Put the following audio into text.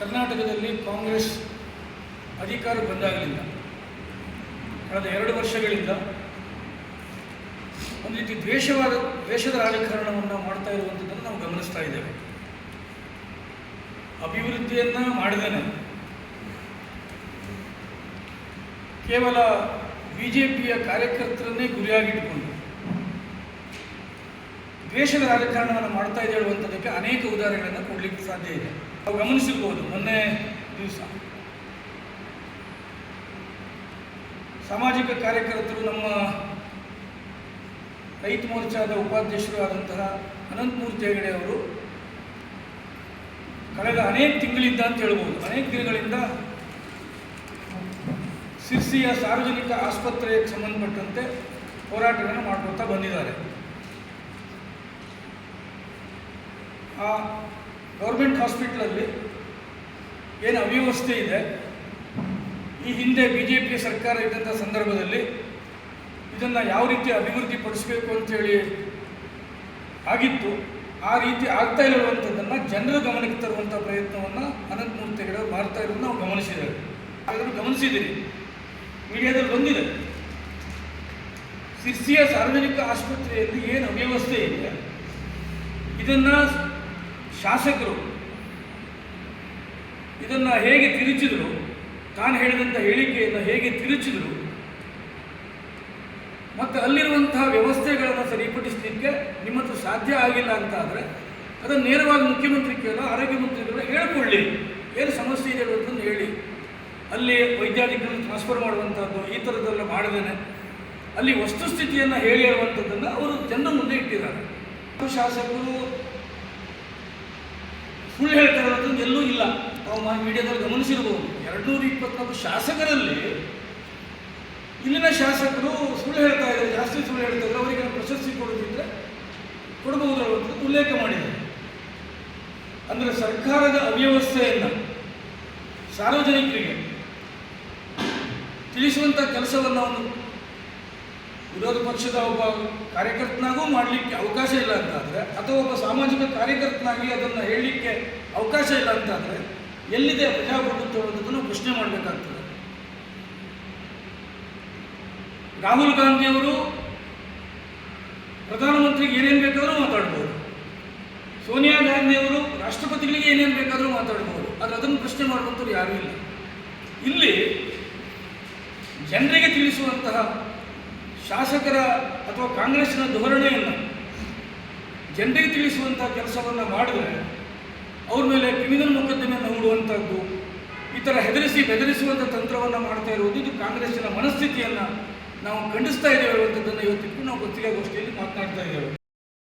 ಕರ್ನಾಟಕದಲ್ಲಿ ಕಾಂಗ್ರೆಸ್ ಅಧಿಕಾರ ಬಂದಾಗಲಿಲ್ಲ. ಕಳೆದ ಎರಡು ವರ್ಷಗಳಿಂದ ಒಂದು ರೀತಿ ದ್ವೇಷವಾದ, ದ್ವೇಷದ ರಾಜಕಾರಣವನ್ನು ಮಾಡ್ತಾ ಇರುವಂಥದ್ದನ್ನು ನಾವು ಗಮನಿಸ್ತಾ ಇದ್ದೇವೆ. ಅಭಿವೃದ್ಧಿಯನ್ನು ಮಾಡಿದೇನೆ ಕೇವಲ ಬಿ ಜೆ ಪಿಯ ಕಾರ್ಯಕರ್ತರನ್ನೇ ಗುರಿಯಾಗಿಟ್ಟುಕೊಂಡು ದ್ವೇಷದ ರಾಜಕಾರಣವನ್ನು ಮಾಡ್ತಾ ಇದೆ ಹೇಳುವಂಥದ್ದಕ್ಕೆ ಅನೇಕ ಉದಾಹರಣೆಗಳನ್ನು ಕೊಡಲಿಕ್ಕೆ ಸಾಧ್ಯ ಇದೆ. ನಾವು ಗಮನಿಸಿರ್ಬೋದು ಮೊನ್ನೆ ದಿವಸ. ಸಾಮಾಜಿಕ ಕಾರ್ಯಕರ್ತರು ನಮ್ಮ ರೈತ ಮೋರ್ಚಾದ ಉಪಾಧ್ಯಕ್ಷರು ಆದಂತಹ ಅನಂತಮೂರ್ತಿ ಹೆಗಡೆ ಅವರು ಕಳೆದ ಅನೇಕ ತಿಂಗಳಿಂದ ಅಂತ ಹೇಳ್ಬೋದು, ಅನೇಕ ದಿನಗಳಿಂದ ಸಿರ್ಸಿಯ ಸಾರ್ವಜನಿಕ ಆಸ್ಪತ್ರೆಗೆ ಸಂಬಂಧಪಟ್ಟಂತೆ ಹೋರಾಟಗಳನ್ನು ಮಾಡ್ಕೊಳ್ತಾ ಬಂದಿದ್ದಾರೆ. ಆ ಗೌರ್ಮೆಂಟ್ ಹಾಸ್ಪಿಟ್ಲಲ್ಲಿ ಏನು ಅವ್ಯವಸ್ಥೆ ಇದೆ, ಈ ಹಿಂದೆ ಬಿ ಜೆ ಪಿ ಸರ್ಕಾರ ಇದ್ದಂಥ ಸಂದರ್ಭದಲ್ಲಿ ಇದನ್ನು ಯಾವ ರೀತಿ ಅಭಿವೃದ್ಧಿ ಪಡಿಸಬೇಕು ಅಂತೇಳಿ ಆಗಿತ್ತು, ಆ ರೀತಿ ಆಗ್ತಾ ಇರುವಂಥದ್ದನ್ನು ಜನರ ಗಮನಕ್ಕೆ ತರುವಂಥ ಪ್ರಯತ್ನವನ್ನು ಅನಂತಮೂರ್ತಿಗಳು ಮಾಡ್ತಾ ಇರೋದು ನಾವು ಗಮನಿಸಿದ್ದೇವೆ ಹಾಗಾದರೂ ಗಮನಿಸಿದ್ದೀರಿ. ಮೀಡಿಯಾದಲ್ಲಿ ಬಂದಿದೆ. ಸಿರ್ಸಿಯ ಸಾರ್ವಜನಿಕ ಆಸ್ಪತ್ರೆಯಲ್ಲಿ ಏನು ಅವ್ಯವಸ್ಥೆ ಇದೆ, ಇದನ್ನು ಶಾಸಕರು ಇದನ್ನು ಹೇಗೆ ತಿರುಚಿದರು, ತಾನು ಹೇಳಿದಂಥ ಹೇಳಿಕೆಯನ್ನು ಹೇಗೆ ತಿರುಚಿದರು, ಮತ್ತು ಅಲ್ಲಿರುವಂತಹ ವ್ಯವಸ್ಥೆಗಳನ್ನು ಸರಿಪಡಿಸಲಿಕ್ಕೆ ನಿಮ್ಮ ಹತ್ರ ಸಾಧ್ಯ ಆಗಿಲ್ಲ ಅಂತ ಆದರೆ ಅದನ್ನು ನೇರವಾಗಿ ಮುಖ್ಯಮಂತ್ರಿ ಕೇಳೋ, ಆರೋಗ್ಯ ಮಂತ್ರಿಗಳು ಹೇಳ್ಕೊಳ್ಳಿ. ಏನು ಸಮಸ್ಯೆ ಇದೆ ಅನ್ನೋದನ್ನು ಹೇಳಿ. ಅಲ್ಲಿ ವೈದ್ಯಾಧಿಕಾರಿ ಟ್ರಾನ್ಸ್ಫರ್ ಮಾಡುವಂಥದ್ದು ಈ ಥರದ್ದೆಲ್ಲ ಮಾಡಿದ್ದೇನೆ. ಅಲ್ಲಿ ವಸ್ತುಸ್ಥಿತಿಯನ್ನು ಹೇಳಿ ಅವರು ಜನರ ಮುಂದೆ ಇಟ್ಟಿದ್ದಾರೆ. ಶಾಸಕರು ಸುಳ್ಳು ಹೇಳ್ತಾ ಇರೋದು ಎಲ್ಲೂ ಇಲ್ಲ. ನಾವು ಮೀಡಿಯಾದಲ್ಲಿ ಗಮನಿಸಿರ್ಬೋದು. ಎರಡು ನೂರ ಇಪ್ಪತ್ನಾಲ್ಕು ಶಾಸಕರಲ್ಲಿ ಇಲ್ಲಿನ ಶಾಸಕರು ಸುಳ್ಳು ಹೇಳ್ತಾ ಇದ್ದಾರೆ, ಜಾಸ್ತಿ ಸುಳ್ಳು ಹೇಳ್ತಾ ಇದ್ದಾರೆ, ಅವರಿಗೆ ಪ್ರಶಸ್ತಿ ಕೊಡೋದಿದ್ರೆ ಕೊಡಬಹುದು ಅನ್ನೋದು ಉಲ್ಲೇಖ ಮಾಡಿದ್ದಾರೆ. ಅಂದರೆ ಸರ್ಕಾರದ ಅವ್ಯವಸ್ಥೆಯನ್ನು ಸಾರ್ವಜನಿಕರಿಗೆ ತಿಳಿಸುವಂಥ ಕೆಲಸವನ್ನು ಅವನು ವಿರೋಧ ಪಕ್ಷದ ಒಬ್ಬ ಕಾರ್ಯಕರ್ತನಾಗೂ ಮಾಡಲಿಕ್ಕೆ ಅವಕಾಶ ಇಲ್ಲ ಅಂತಾದರೆ, ಅಥವಾ ಒಬ್ಬ ಸಾಮಾಜಿಕ ಕಾರ್ಯಕರ್ತನಾಗಿ ಅದನ್ನು ಹೇಳಲಿಕ್ಕೆ ಅವಕಾಶ ಇಲ್ಲ ಅಂತಾದರೆ, ಎಲ್ಲಿದೆ ಪ್ರಜಾಪ್ರಭುತ್ವ ಅನ್ನೋದನ್ನು ಪ್ರಶ್ನೆ ಮಾಡಬೇಕಾಗ್ತದೆ. ರಾಹುಲ್ ಗಾಂಧಿಯವರು ಪ್ರಧಾನಮಂತ್ರಿಗೆ ಏನೇನು ಬೇಕಾದರೂ ಮಾತಾಡ್ಬೋದು. ಸೋನಿಯಾ ಗಾಂಧಿಯವರು ರಾಷ್ಟ್ರಪತಿಗಳಿಗೆ ಏನೇನು ಬೇಕಾದರೂ ಮಾತಾಡ್ಬೋದು. ಆದರೆ ಅದನ್ನು ಪ್ರಶ್ನೆ ಮಾಡುವಂಥವ್ರು ಯಾರೂ ಇಲ್ಲ. ಇಲ್ಲಿ ಜನರಿಗೆ ತಿಳಿಸುವಂತಹ ಶಾಸಕರ ಅಥವಾ ಕಾಂಗ್ರೆಸ್ನ ಧೋರಣೆಯನ್ನು ಜನರಿಗೆ ತಿಳಿಸುವಂಥ ಕೆಲಸವನ್ನು ಮಾಡಿದರೆ ಅವ್ರ ಮೇಲೆ ಕ್ರಿಮಿನಲ್ ಮೊಕದ್ದಮೆಯನ್ನು ಹೂಡುವಂಥದ್ದು ಈ ಥರ ಹೆದರಿಸಿ ಬೆದರಿಸುವಂಥ ತಂತ್ರವನ್ನು ಮಾಡ್ತಾ ಇರುವುದು ಇದು ಕಾಂಗ್ರೆಸ್ಸಿನ ಮನಸ್ಥಿತಿಯನ್ನು ನಾವು ಖಂಡಿಸ್ತಾ ಇದ್ದೇವೆ ಅನ್ನುವಂಥದ್ದನ್ನು ಇವತ್ತಿಗೂ ನಾವು ಪತ್ರಿಕಾಗೋಷ್ಠಿಯಲ್ಲಿ ಮಾತನಾಡ್ತಾ ಇದ್ದೇವೆ.